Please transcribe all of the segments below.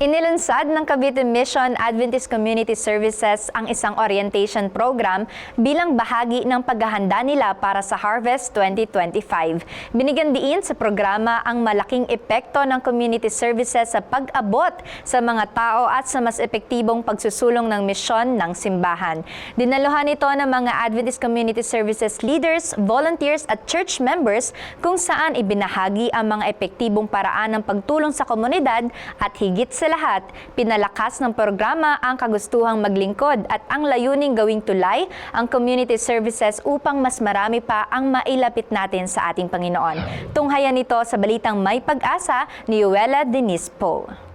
Inilunsad ng Cavite Mission Adventist Community Services ang isang orientation program bilang bahagi ng paghahanda nila para sa Harvest 2025. Binigyan diin sa programa ang malaking epekto ng community services sa pag-abot sa mga tao at sa mas epektibong pagsusulong ng misyon ng simbahan. Dinaluhan ito ng mga Adventist Community Services leaders, volunteers at church members kung saan ibinahagi ang mga epektibong paraan ng pagtulong sa komunidad at higit sa lahat, pinalakas ng programa ang kagustuhang maglingkod at ang layuning gawing tulay ang community services upang mas marami pa ang mailapit natin sa ating Panginoon. Tunghayan ito sa balitang may pag-asa ni Yuela Denise Poe.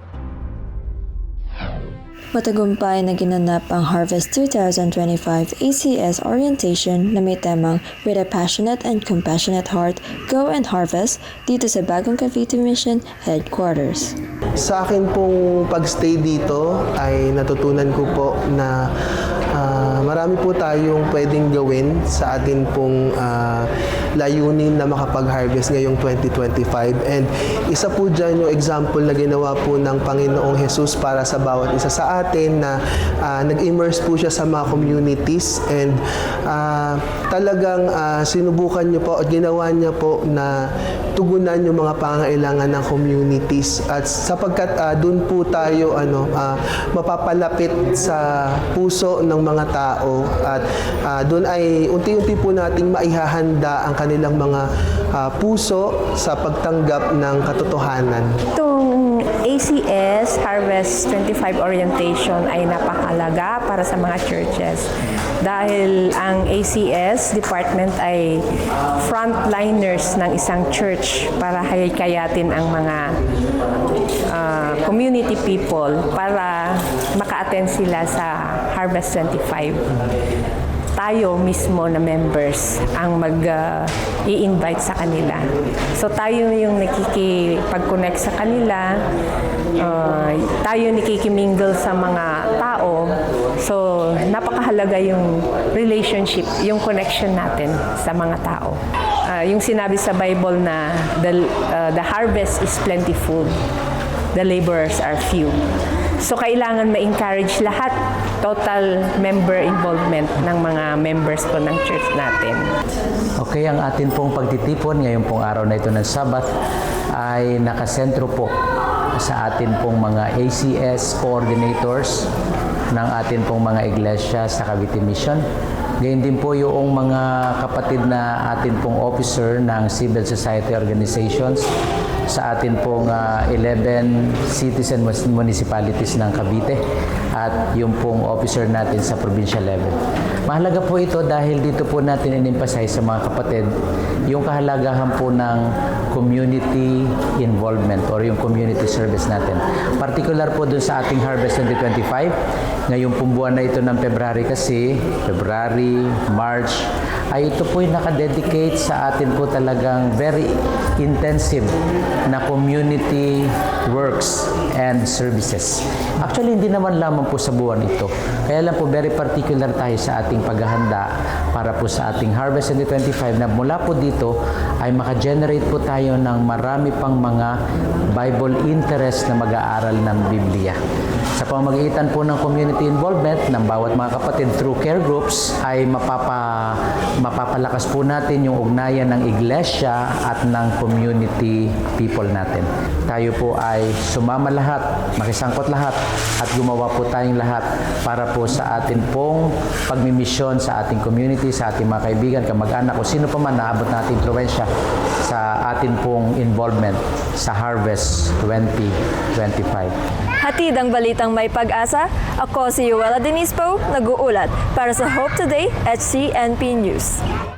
Matagumpay na ginanap ang Harvest 2025 ACS Orientation na may temang With a Passionate and Compassionate Heart, Go and Harvest dito sa Bagong Cavite Mission Headquarters. Sa akin pong pagstay dito ay natutunan ko po na ah, marami po tayong pwedeng gawin sa atin pong ah, layunin na makapag-harvest ngayong 2025. And isa po dyan yung example na ginawa po ng Panginoong Jesus para sa bawat isa sa atin na ah, nag-immerse po siya sa mga communities and ah, talagang ah, sinubukan niyo po at ginawa niya po na tugunan yung mga pangailangan ng communities. At sapagkat ah, doon po tayo ano ah, mapapalapit sa puso ng mga tao. At ah, doon ay unti-unti po nating maihahanda ang kanilang mga ah, puso sa pagtanggap ng katotohanan. Itong ACS Harvest 25 Orientation ay napakalaga para sa mga churches. Dahil ang ACS department ay frontliners ng isang church para haykayatin ang mga ah, community people para maka-attend sila sa Harvest 25 tayo mismo na members ang mag-i-invite sa kanila. So tayo yung nakikipag-connect sa kanila, uh, tayo nakikimingle sa mga tao. So napakahalaga yung relationship, yung connection natin sa mga tao. Uh, yung sinabi sa Bible na the, uh, the harvest is plentiful, the laborers are few. So kailangan ma-encourage lahat total member involvement ng mga members po ng church natin. Okay, ang atin pong pagtitipon ngayong pong araw na ito ng Sabat ay nakasentro po sa atin pong mga ACS coordinators ng atin pong mga iglesia sa Cavite Mission. Gayun din po yung mga kapatid na atin pong officer ng civil society organizations sa atin pong ah, 11 cities and municipalities ng Cavite at yung pong officer natin sa provincial level. Mahalaga po ito dahil dito po natin in-emphasize sa mga kapatid yung kahalagahan po ng community involvement or yung community service natin. Particular po dun sa ating Harvest 2025, ngayong pong buwan na ito ng February kasi, February, March, ay ito po yung nakadedicate sa atin po talagang very intensive na community works and services. Actually, hindi naman lamang po sa buwan ito. Kaya lang po very particular tayo sa ating paghahanda para po sa ating Harvest 2025 na mula po dito ay maka-generate po tayo ng marami pang mga Bible interest na mag-aaral ng Biblia. Sa pamamagitan po ng community involvement ng bawat mga kapatid through care groups ay mapapa, mapapalakas po natin yung ugnayan ng iglesia at ng community people natin. Tayo po ay sumama lahat, makisangkot lahat at gumawa po tayong lahat para po sa atin pong pagmimisyon sa ating community, sa ating mga kaibigan, kamag-anak o sino pa man naabot nating influensya sa atin pong involvement sa Harvest 2025. Hatid ang balitang may pag-asa. Ako si Yuela Denise Poe, nag-uulat para sa Hope Today at CNP News.